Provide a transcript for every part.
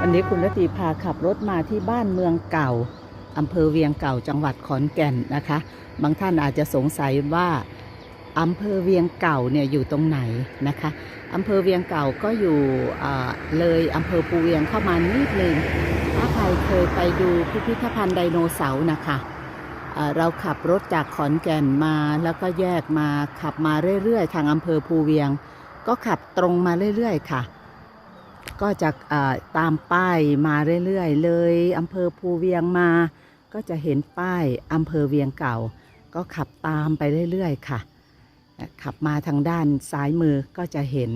วันนี้คุณรตีพาขับรถมาที่บ้านเมืองเก่าอำเภอเวียงเก่าจังหวัดขอนแก่นนะคะ บางท่านอาจจะสงสัยว่าอำเภอเวียงเก่าเนี่ยอยู่ตรงไหนนะคะอำเภอเวียงเก่าก็อยู่เลยอำเภอปูเวียงเข้ามานิดนึงถ้าใครเคยไปดูพิพิธภัณฑ์ไดโนเสาร์นะคะเราขับรถจากขอนแก่นมาแล้วก็แยกมาขับมาเรื่อยๆ ทางอำเภอภูเวียง ก็ขับตรงมาเรื่อยๆ ค่ะ ก็จะตามป้ายมาเรื่อยๆ เลยอำเภอภูเวียงมา ก็จะเห็นป้ายอำเภอเวียงเก่า ก็ขับตามไปเรื่อยๆ ค่ะ ขับมาทางด้านซ้ายมือก็จะเห็น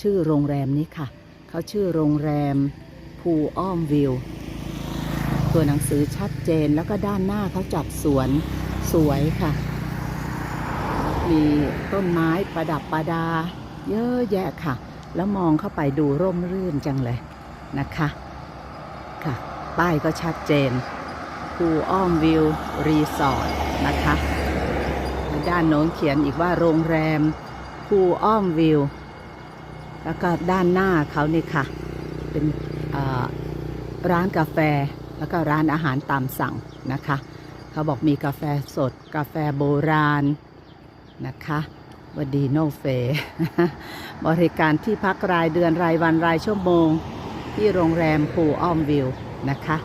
ชื่อโรงแรมนี้ค่ะ เขาชื่อโรงแรมภูอ้อมวิว ตัวหนังสือชัดเจนแล้วก็ด้านหน้าเขาจัดสวนสวยค่ะ มีต้นไม้ประดับประดา เยอะแยะค่ะ แล้วมองเข้าไปดูร่มรื่นจังเลยนะคะค่ะ ป้ายก็ชัดเจนภูอ้อมวิว รีสอร์ทนะคะด้านโน้นเขียนอีกว่าโรงแรมภูอ้อมวิว แล้วก็ด้านหน้าเขานี่ค่ะ เป็นร้านกาแฟแล้วก็ร้านอาหารตามสั่งนะคะ เขาบอกมีกาแฟสด กาแฟโบราณนะคะ วดีโนเฟ บริการที่พักรายเดือนรายวันรายชั่วโมง ที่โรงแรมภูอ้อมวิวนะคะ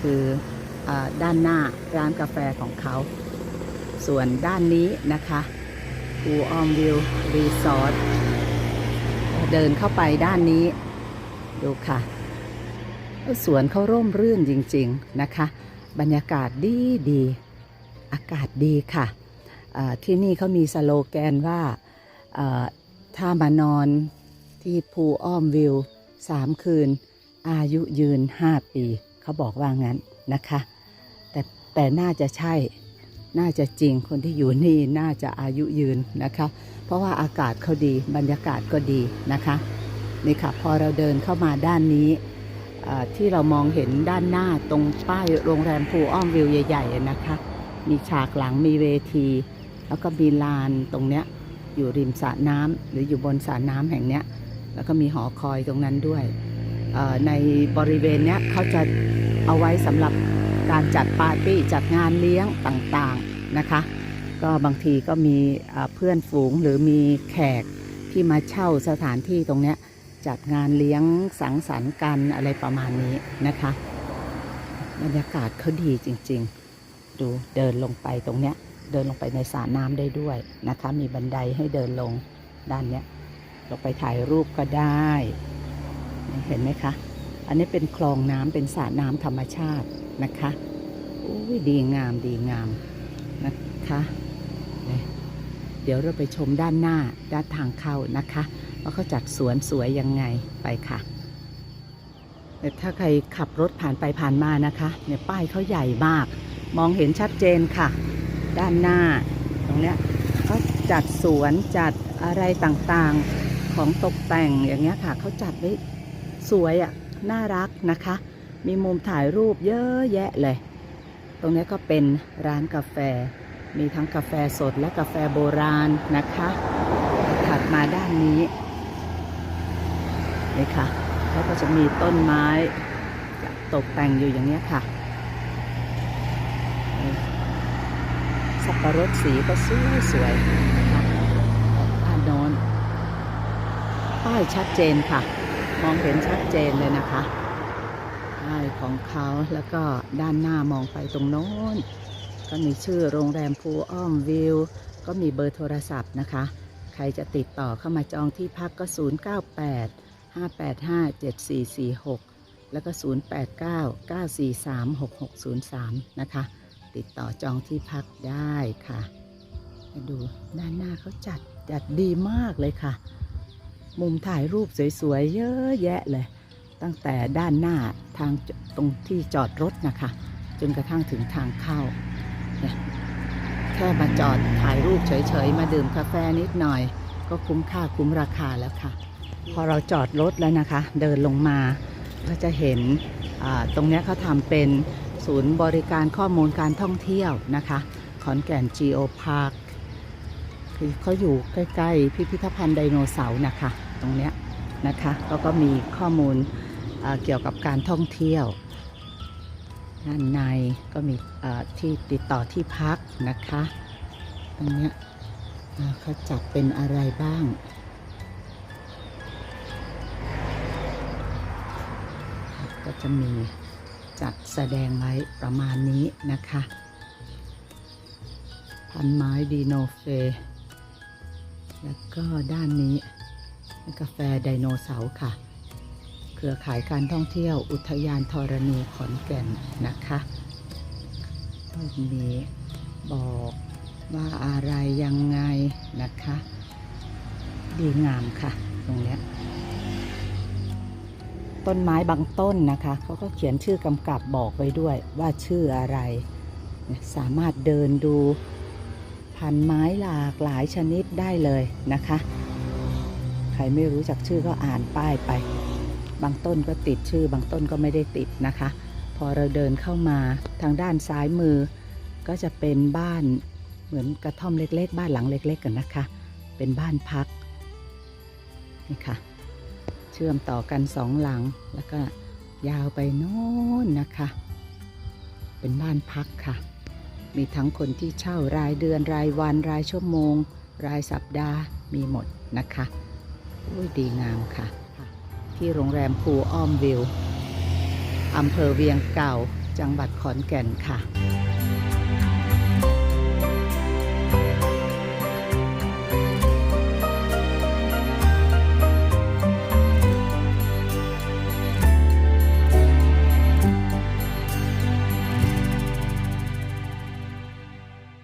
คืออด้านหน้าร้านกาแฟของเขา ส่วนด้านนี้นะคะภูอ้อมวิวรีสอร์ทเดินเข้าไปด้านนี้ ดูค่ะสวนเขาร่มรื่นจริง ๆ นะคะ บรรยากาศดีดี อากาศดีค่ะ ที่นี่เขามีสโลแกนว่าถ้ามานอนที่ภูอ้อมวิวสามคืน อายุยืน5ปี เขาบอกว่างั้นนะคะ แต่แต่น่าจะใช่น่าจะจริงคนที่อยู่นี่น่าจะอายุยืนนะคะ เพราะว่าอากาศเขาดีบรรยากาศก็ดีนะคะนี่ค่ะพอเราเดินเข้ามาด้านนี้ที่เรามองเห็นด้านหน้าตรงป้ายโรงแรมภูอ้อมวิวใหญ่ ๆ นะคะ มีฉากหลังมีเวที แล้วก็มีลานตรงเนี้ยอยู่ริมสระน้ำหรืออยู่บนสระน้ำแห่งเนี้ยแล้วก็มีหอคอยตรงนั้นด้วย ในบริเวณเนี้ยเขาจะเอาไว้สำหรับการจัดปาร์ตี้จัดงานเลี้ยงต่างๆนะคะ ก็บางทีก็มีเพื่อนฝูงหรือมีแขกที่มาเช่าสถานที่ตรงเนี้ยจัดงานเลี้ยงสังสรรค์กันอะไรประมาณนี้นะคะ บรรยากาศเขาดีจริง ๆ ดูเดินลงไปตรงเนี้ย เดินลงไปในสระน้ำได้ด้วยนะคะ มีบันไดให้เดินลงด้านเนี้ยลงไปถ่ายรูปก็ได้ เห็นไหมคะ อันนี้เป็นคลองน้ำเป็นสระน้ำธรรมชาตินะคะอุ้ยดีงามดีงามนะคะเเดี๋ยวเราไปชมด้านหน้าด้านทางเข้านะคะว่าเขาจัดสวนสวยยังไงไปค่ะแต่ถ้าใครขับรถผ่านไปผ่านมานะคะ เนี่ยป้ายเขาใหญ่มาก มองเห็นชัดเจนค่ะ ด้านหน้า ตรงเนี้ยเขาจัดสวนจัดอะไรต่างๆของตกแต่งอย่างเงี้ยค่ะเขาจัดไว้สวยอะ่ะน่ารักนะคะ มีมุมถ่ายรูปเยอะแยะเลย ตรงนี้ก็เป็นร้านกาแฟ มีทั้งกาแฟสดและกาแฟโบราณนะคะ ถัดมาด้านนี้นี่ค่ะเขาก็จะมีต้นไม้ตกแต่งอยู่อย่างเนี้ยค่ะ สับ ปะรดสีก็สวยสวยนะคะด้านโน้นป้ายชัดเจนค่ะ มองเห็นชัดเจนเลยนะคะป้ายของเขาแล้วก็ด้านหน้ามองไปตรงโน้น ก็มีชื่อโรงแรมภูอ้อมวิว ก็มีเบอร์โทรศัพท์นะคะ ใครจะติดต่อเข้ามาจองที่พักก็ 098 585 7446 แล้วก็ 089 943 6603 นะคะ ติดต่อจองที่พักได้ค่ะมาดูด้านหน้าเขาจัดจัดดีมากเลยค่ะ มุมถ่ายรูปสวยๆ เยอะแยะเลย ตั้งแต่ด้านหน้าทางตรงที่จอดรถนะคะ จนกระทั่งถึงทางเข้าเนี่ยแค่มาจอดถ่ายรูปเฉยๆ มาดื่มกาแฟนิดหน่อย ก็คุ้มค่าคุ้มราคาแล้วค่ะ พอเราจอดรถแล้วนะคะ เดินลงมาก็จะเห็นตรงนี้เขาทำเป็น ศูนย์บริการข้อมูลการท่องเที่ยวนะคะ ขอนแก่น Geo Park คือเขาอยู่ใกล้ ๆ พิพิธภัณฑ์ไดโนเสาร์นะคะ ตรงเนี้ยนะคะแล้วก็มีข้อมูลเกี่ยวกับการท่องเที่ยวด้านในก็มีที่ติดต่อที่พักนะคะ ตรงเนี้ยเขาจัดเป็นอะไรบ้างก็จะมี จัดแสดงไว้ประมาณนี้นะคะ พันไม้ดีโนเฟ แล้วก็ด้านนี้กาแฟไดโนเสาร์ค่ะ เครือข่ายการท่องเที่ยวอุทยานธรณีขอนแก่นนะคะก็มีบอกว่าอะไรยังไงนะคะ ดีงามค่ะ ตรงเนี้ย ต้นไม้บางต้นนะคะเขาก็เขียนชื่อกำกับบอกไว้ด้วยว่าชื่ออะไร สามารถเดินดูพันไม้หลากหลายชนิดได้เลยนะคะ ใครไม่รู้จักชื่อก็อ่านป้ายไป บางต้นก็ติดชื่อบางต้นก็ไม่ได้ติดนะคะ พอเราเดินเข้ามาทางด้านซ้ายมือ ก็จะเป็นบ้านเหมือนกระท่อมเล็ก ๆ บ้านหลังเล็ก ๆ กันนะคะ เป็นบ้านพักนี่ค่ะ ชื่อมต่อกันสองหลัง แล้วก็ยาวไปโน่นนะคะ เป็นบ้านพักค่ะ มีทั้งคนที่เช่ารายเดือนรายวันรายชั่วโมง รายสัปดาห์มีหมดนะคะอุ้ยดีงามค่ะ ที่โรงแรมภูอ้อมวิวอำเภอเวียงเก่า จังหวัดขอนแก่นค่ะ